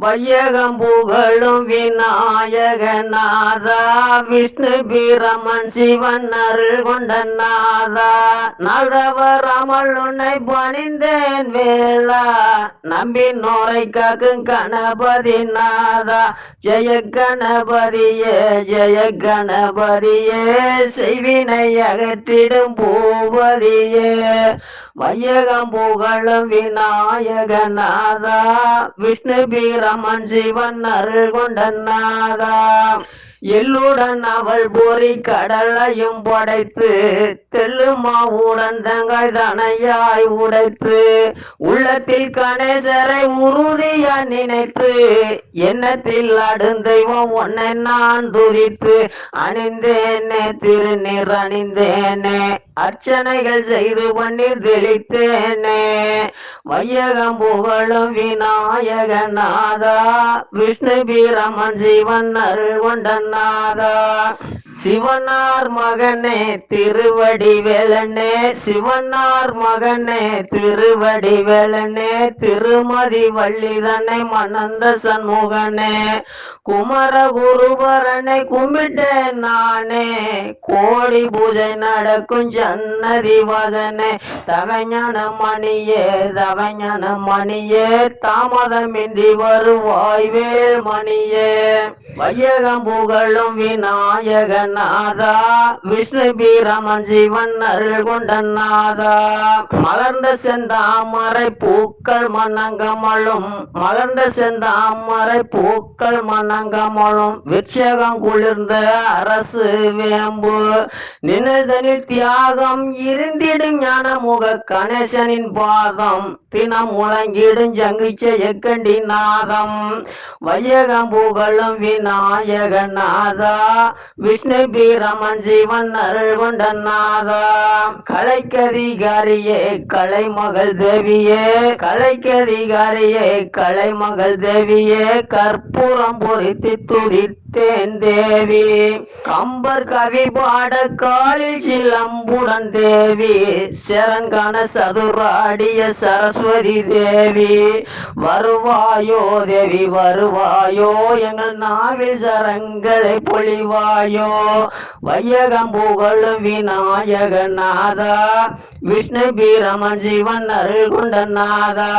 வையகம் புகழும் விநாயகநாதா விஷ்ணு பிரமன் சிவன் அருள் கொண்ட நாதா. நல்தவர் அமல் உன்னை பணிந்தேன் வேளா. நம்பி நோரை காக்கும் கணபதி நாதா. ஜெய கணபதியே ஜெய கணபதியே செய்வினை அகற்றிடும் பூபதியே. வையகம் புகழும் விநாயகநாதா விஷ்ணு பீரமன் சிவன் அருள் கொண்ட நாதா. எள்ளுடன் அவள் பொறி கடலையும் படைத்து தெல்லுமாவுடன் தங்காய் தனையாய் உடைத்து உள்ளத்தில் கணேசரை உறுதியா நினைத்து எண்ணத்தில் அடுந்தெய்வம் உன்னை நான் துதித்து அணிந்தேனே திருநீர் அணிந்தேனே அர்ச்சனைகள் செய்து பண்ணி தெளித்தேனே. வையகம் புகழும் விநாயகநாதா விஷ்ணு பிரமன் சிவன் அருள் கொண்ட சிவனார் மகனே திருவடி வேலனே சிவனார் மகனே திருவடி வேலனே திருமதி வள்ளிதனை மணந்த சண்முகனே. குமர குருபரனை கும்பிட்டேன் நானே கோடி பூஜை நடக்கும் ஜன்னதி வதனே தவஞான மணியேதா தவஞான மணியே தாமதமின்றி வருவாய்வே மணியே. வையகம் புகழும் விநாயகநாதா விஷ்ணு பீரமன் ஜீவன் அருள் கொண்ட நாதா. மலர்ந்த செந்தாமரை பூக்கள் மன்னங்கமலும் மலர்ந்த செந்தாமரை பூக்கள் மன்னங்கமலும் விற்சகம் குளிர்ந்த அரசு வேம்பு. நினைதனில் தியாகம் இருந்திடும் ஞான முக கணேசனின் பாதம். தினம் முழங்கிடும் ஜங்கிச்ச எக்கண்டி நாதம். வையகம் புகழும் விநாயக நாதா விஷ்ணு பீரமன் சிவன் அருள் கொண்ட நாதா. கலைக்கதிகாரியே கலை மகள் தேவியே. கலைக்கதிகாரியே கலை மகள் தேவியே. கற்பூரம் பொறித்து துதித்தேன் தேவி. கம்பர் கவி பாட காலில் சிலம்புடன் தேவி. சரண்கான சதுராடிய சரஸ் சரஸ்வதி தேவி வருவாயோ தேவி வருவாயோ? எங்கள் நாவில் சரங்களை பொழிவாயோ? வையகம் புகழும் விநாயகநாதா விஷ்ணு பீரமன் சிவன் அருள் கொண்ட நாதா.